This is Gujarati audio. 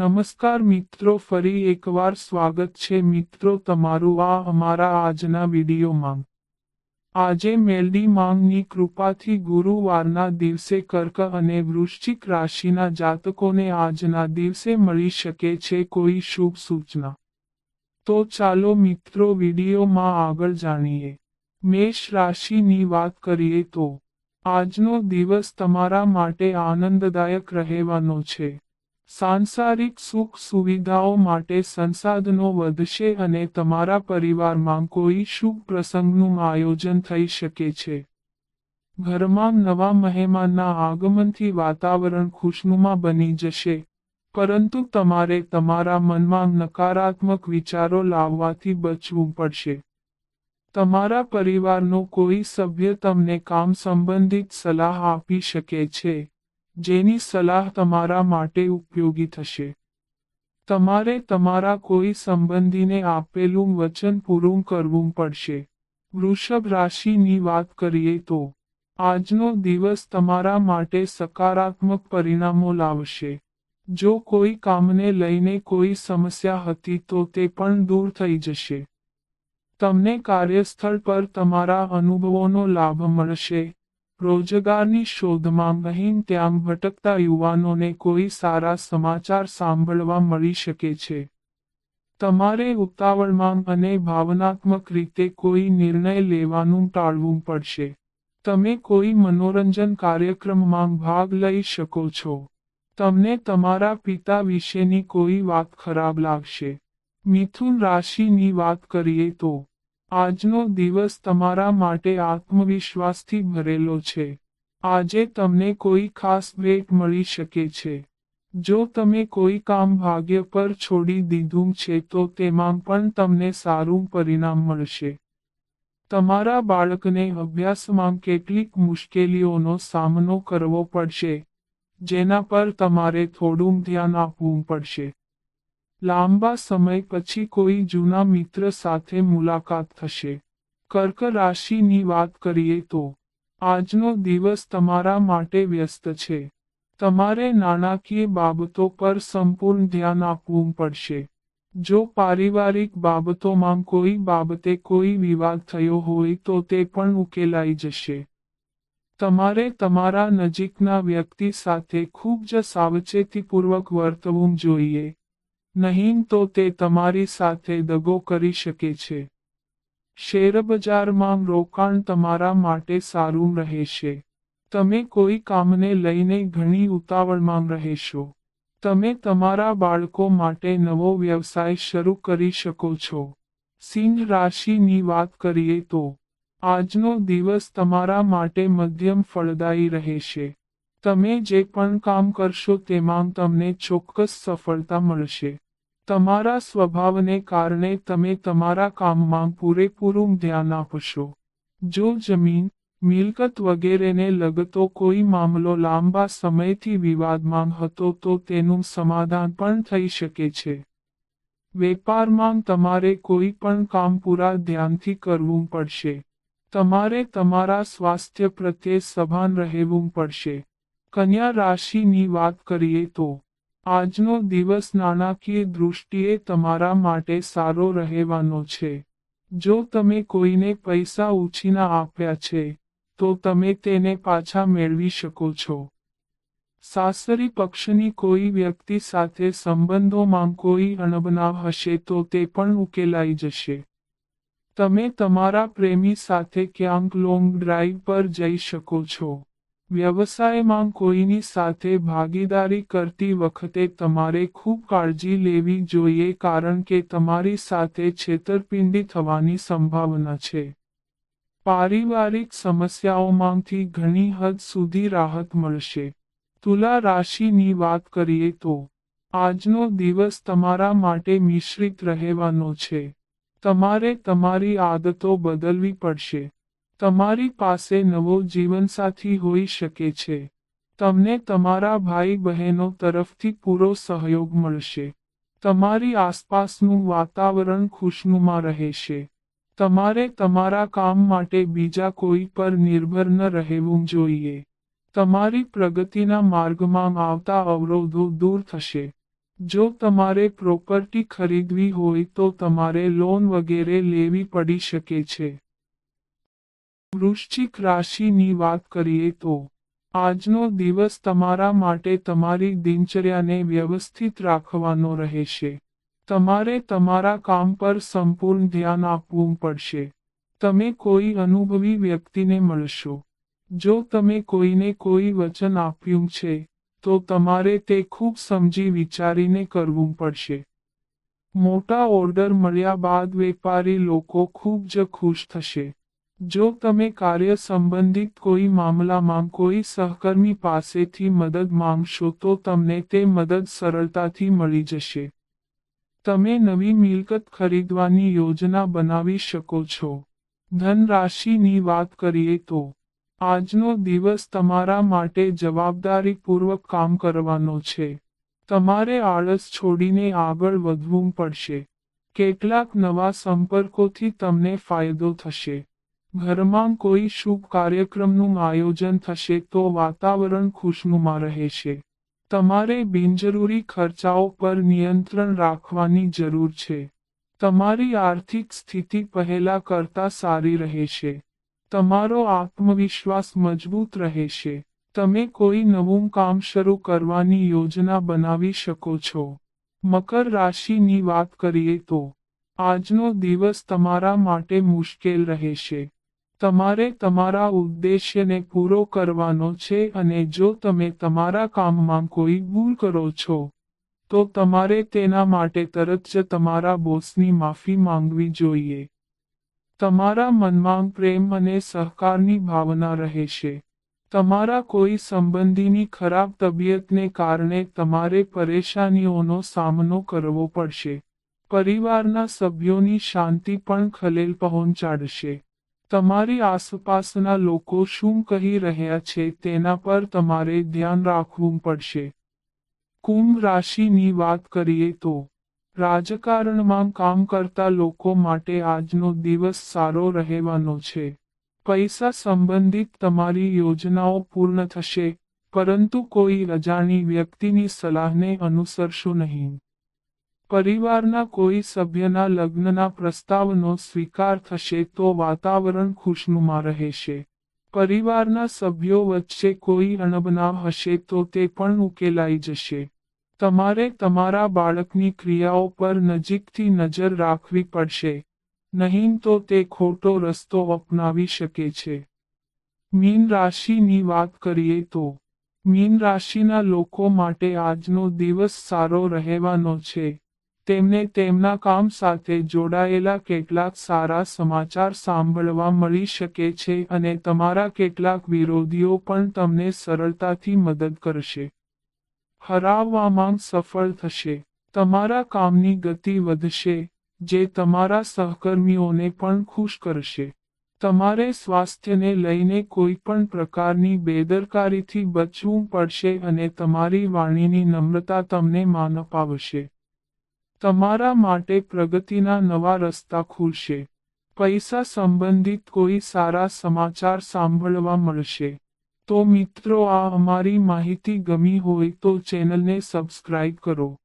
નમસ્કાર મિત્રો, ફરી એકવાર સ્વાગત છે મિત્રો તમારું આ અમારા આજના વિડીયોમાં. આજે મેલડી માંગની કૃપાથી ગુરુવારના દિવસે કર્ક અને વૃશ્ચિક રાશિના જાતકોને આજના દિવસે મળી શકે છે કોઈ શુભ સૂચના. તો ચાલો મિત્રો વિડીયોમાં આગળ જાણીએ. મેષ રાશિની વાત કરીએ તો, આજનો દિવસ તમારા માટે આનંદદાયક રહેવાનો છે. સાંસારિક સુખ સુવિધાઓ માટે સંસાધનો વધશે અને તમારા પરિવારમાં કોઈ શુભ પ્રસંગનું આયોજન થઈ શકે છે. ઘરમાં નવા મહેમાનના આગમનથી વાતાવરણ ખુશનુમા બની જશે, પરંતુ તમારે તમારા મનમાં નકારાત્મક વિચારો લાવવાથી બચવું પડશે. તમારા પરિવારનો કોઈ સભ્ય તમને કામ સંબંધિત સલાહ આપી શકે છે. જેની સલાહ તમારા માટે ઉપયોગી થશે. તમારે તમારા કોઈ સંબંધીને આપેલું વચન પૂરું કરવું પડશે. વૃષભ રાશિની વાત કરીએ તો, આજનો દિવસ તમારા માટે સકારાત્મક પરિણામો લાવશે. જો કોઈ કામને લઈને કોઈ સમસ્યા હતી તો તે પણ દૂર થઈ જશે. તમને કાર્યસ્થળ પર તમારા અનુભવોનો લાભ મળશે. રોજગારની શોધમાં અહીં ત્યાં ભટકતા યુવાનોને કોઈ સારા સમાચાર સાંભળવા મળી શકે છે. તમારે ઉતાવળમાં અને ભાવનાત્મક રીતે કોઈ નિર્ણય લેવાનું ટાળવું પડશે. તમે કોઈ મનોરંજન કાર્યક્રમમાં ભાગ લઈ શકો છો. તમને તમારા પિતા વિશેની કોઈ વાત ખરાબ લાગશે. મિથુન રાશિની વાત કરીએ તો આજનો દિવસ તમારા માટે આત્મવિશ્વાસથી ભરેલો છે. આજે તમને કોઈ ખાસ ભેટ મળી શકે છે. જો તમે કોઈ કામ ભાગ્ય પર છોડી દીધું છે તો તેમાં પણ તમને સારું પરિણામ મળશે. તમારા બાળકને અભ્યાસમાં કેટલીક મુશ્કેલીઓનો સામનો કરવો પડશે, જેના પર તમારે થોડું ધ્યાન આપવું પડશે. લાંબા સમય પછી કોઈ જૂના મિત્ર સાથે મુલાકાત થશે. કર્ક રાશિની વાત કરીએ તો, આજનો દિવસ તમારા માટે વ્યસ્ત છે. તમારે નાણાકીય બાબતો પર સંપૂર્ણ ધ્યાન આપવું પડશે. જો પારિવારિક બાબતોમાં કોઈ બાબતે કોઈ વિવાદ થયો હોય તો તે પણ ઉકેલાઈ જશે. તમારે તમારા નજીકના વ્યક્તિ સાથે ખૂબ જ સાવચેતીપૂર્વક વર્તવું જોઈએ. નહીં તો તે તમારી સાથે દગો કરી શકે છે. શેરબજારમાં રોકાણ તમારા માટે સારું રહેશે. તમે કોઈ કામને લઈને ઘણી ઉતાવળમાં રહેશો. તમે તમારા બાળકો માટે નવો વ્યવસાય શરૂ કરી શકો છો. સિંહ રાશિની વાત કરીએ તો, આજનો દિવસ તમારા માટે મધ્યમ ફળદાયી રહેશે. તમે જે પણ કામ કરશો તેમાં તમને ચોક્કસ સફળતા મળશે. તમારા સ્વભાવને કારણે તમે તમારા કામમાં પૂરેપૂરું ધ્યાન આપશો. જો જમીન, મિલકત વગેરેને લગતો કોઈ મામલો લાંબા સમયથી વિવાદમાં હતો તો તેનું સમાધાન પણ થઈ શકે છે. વેપારમાં તમારે કોઈ પણ કામ પૂરા ધ્યાનથી કરવું પડશે. તમારે તમારા સ્વાસ્થ્ય પ્રત્યે સભાન રહેવું પડશે. કન્યા રાશિની વાત કરીએ તો, આજનો દિવસ નાણાકીય દૃષ્ટિએ તમારા માટે સારો રહેવાનો છે. જો તમે કોઈને પૈસા ઉછીના આપ્યા છે, તો તમે તેને પાછા મેળવી શકો છો. સાસરી પક્ષની કોઈ વ્યક્તિ સાથે સંબંધોમાં કોઈ અણબનાવ હશે તો તે પણ ઉકેલાઈ જશે. તમે તમારા પ્રેમી સાથે ક્યાંક લોંગ ડ્રાઈવ પર જઈ શકો છો. વ્યવસાયમાં કોઈની સાથે ભાગીદારી કરતી વખતે તમારે ખૂબ કાળજી લેવી જોઈએ કારણ કે તમારી સાથે છેતરપિંડી થવાની સંભાવના છે. પારિવારિક સમસ્યાઓમાંથી ઘણી હદ સુધી રાહત મળશે. તુલા રાશિની વાત કરીએ તો, આજનો દિવસ તમારા માટે મિશ્રિત રહેવાનો છે. તમારે તમારી આદતો બદલવી પડશે. તમારી પાસે નવો જીવનસાથી હોઈ શકે છે. તમને તમારા ભાઈ બહેનો તરફથી પૂરો સહયોગ મળશે. તમારી આસપાસનું વાતાવરણ ખુશનુમા રહેશે. તમારે તમારા કામ માટે બીજા કોઈ પર નિર્ભર ન રહેવું જોઈએ. તમારી પ્રગતિના માર્ગમાં આવતા અવરોધો દૂર થશે. જો તમારે પ્રોપર્ટી ખરીદવી હોય તો તમારે લોન વગેરે લેવી પડી શકે છે. વૃશ્ચિક રાશિની વાત કરીએ તો, આજનો દિવસ તમારા માટે તમારી દિનચર્યાને વ્યવસ્થિત રાખવાનો રહેશે. તમારે તમારા કામ પર સંપૂર્ણ ધ્યાન આપવું પડશે. તમે કોઈ અનુભવી વ્યક્તિને મળશો. જો તમે કોઈને કોઈ વચન આપ્યું છે, તો તમારે તે ખૂબ સમજી વિચારીને કરવું પડશે. મોટા ઓર્ડર મળ્યા બાદ વેપારી લોકો ખૂબ જ ખુશ થશે. જો તમે કાર્ય સંબંધિત કોઈ મામલામાં કોઈ સહકર્મી પાસેથી મદદ માંગશો તો તમને તે મદદ સરળતાથી મળી જશે. તમે નવી મિલકત ખરીદવાની યોજના બનાવી શકો છો. ધન રાશિની વાત કરીએ તો, આજનો દિવસ તમારા માટે જવાબદારીપૂર્વક કામ કરવાનો છે. તમારે આળસ છોડીને આગળ વધવું પડશે. કેટલાક નવા સંપર્કોથી તમને ફાયદો થશે. ઘરમાં કોઈ શુભ કાર્યક્રમનું આયોજન થશે તો વાતાવરણ ખુશનુમા રહેશે. તમારે બિનજરૂરી ખર્ચાઓ પર નિયંત્રણ રાખવાની જરૂર છે. તમારી આર્થિક સ્થિતિ પહેલા કરતા સારી રહેશે. તમારો આત્મવિશ્વાસ મજબૂત રહેશે. તમે કોઈ નવું કામ શરૂ કરવાની યોજના બનાવી શકો છો. મકર રાશિની વાત કરીએ તો, આજનો દિવસ તમારા માટે મુશ્કેલ રહેશે. તમારે તમારા ઉદ્દેશ્યને પૂરો કરવાનો છે અને જો તમે તમારા કામમાં કોઈ ભૂલ કરો છો, તો તમારે તેના માટે તરત જ તમારા બોસની માફી માંગવી જોઈએ. તમારા મનમાં પ્રેમ અને સહકારની ભાવના રહેશે. તમારા કોઈ સંબંધીની ખરાબ તબિયતને કારણે તમારે પરેશાનીઓનો સામનો કરવો પડશે. પરિવારના સભ્યોની શાંતિ પણ ખલેલ પહોંચાડશે. તમારી આસપાસના લોકો શું કહી રહ્યા છે તેના પર તમારે ધ્યાન રાખવું પડશે. કુંભ રાશિની વાત કરીએ તો, રાજકારણમાં કામ કરતા લોકો માટે આજનો દિવસ સારો રહેવાનો છે. પૈસા સંબંધિત તમારી યોજનાઓ પૂર્ણ થશે, પરંતુ કોઈ અજાણી વ્યક્તિની સલાહને અનુસરશો નહીં. પરિવારના કોઈ સભ્યના લગ્નના પ્રસ્તાવનો સ્વીકાર થશે તો વાતાવરણ ખુશનુમા રહેશે. પરિવારના સભ્યો વચ્ચે કોઈ અણબનાવ હશે તો તે પણ ઉકેલાઈ જશે. તમારે તમારા બાળકની ક્રિયાઓ પર નજીકથી નજર રાખવી પડશે. નહીં તો તે ખોટો રસ્તો અપનાવી શકે છે. મીન રાશિની વાત કરીએ તો, મીન રાશિના લોકો માટે આજનો દિવસ સારો રહેવાનો છે. તેમને તેમના કામ સાથે જોડાયેલા કેટલાક સારા સમાચાર સાંભળવા મળી શકે છે અને તમારા કેટલાક વિરોધીઓ પણ તમને સરળતાથી મદદ કરશે. હરાવવામાં સફળ થશે. તમારા કામની ગતિ વધશે, જે તમારા સહકર્મીઓને પણ ખુશ કરશે. તમારે સ્વાસ્થ્યને લઈને કોઈ પણ પ્રકારની બેદરકારીથી બચવું પડશે અને તમારી વાણીની નમ્રતા તમને માન અપાવશે. તમારા માટે પ્રગતિના નવા રસ્તા ખુલશે. પૈસા સંબંધિત કોઈ સારા સમાચાર સાંભળવા મળશે. તો મિત્રો, આ અમારી માહિતી ગમી હોય તો ચેનલને સબસ્ક્રાઇબ કરો.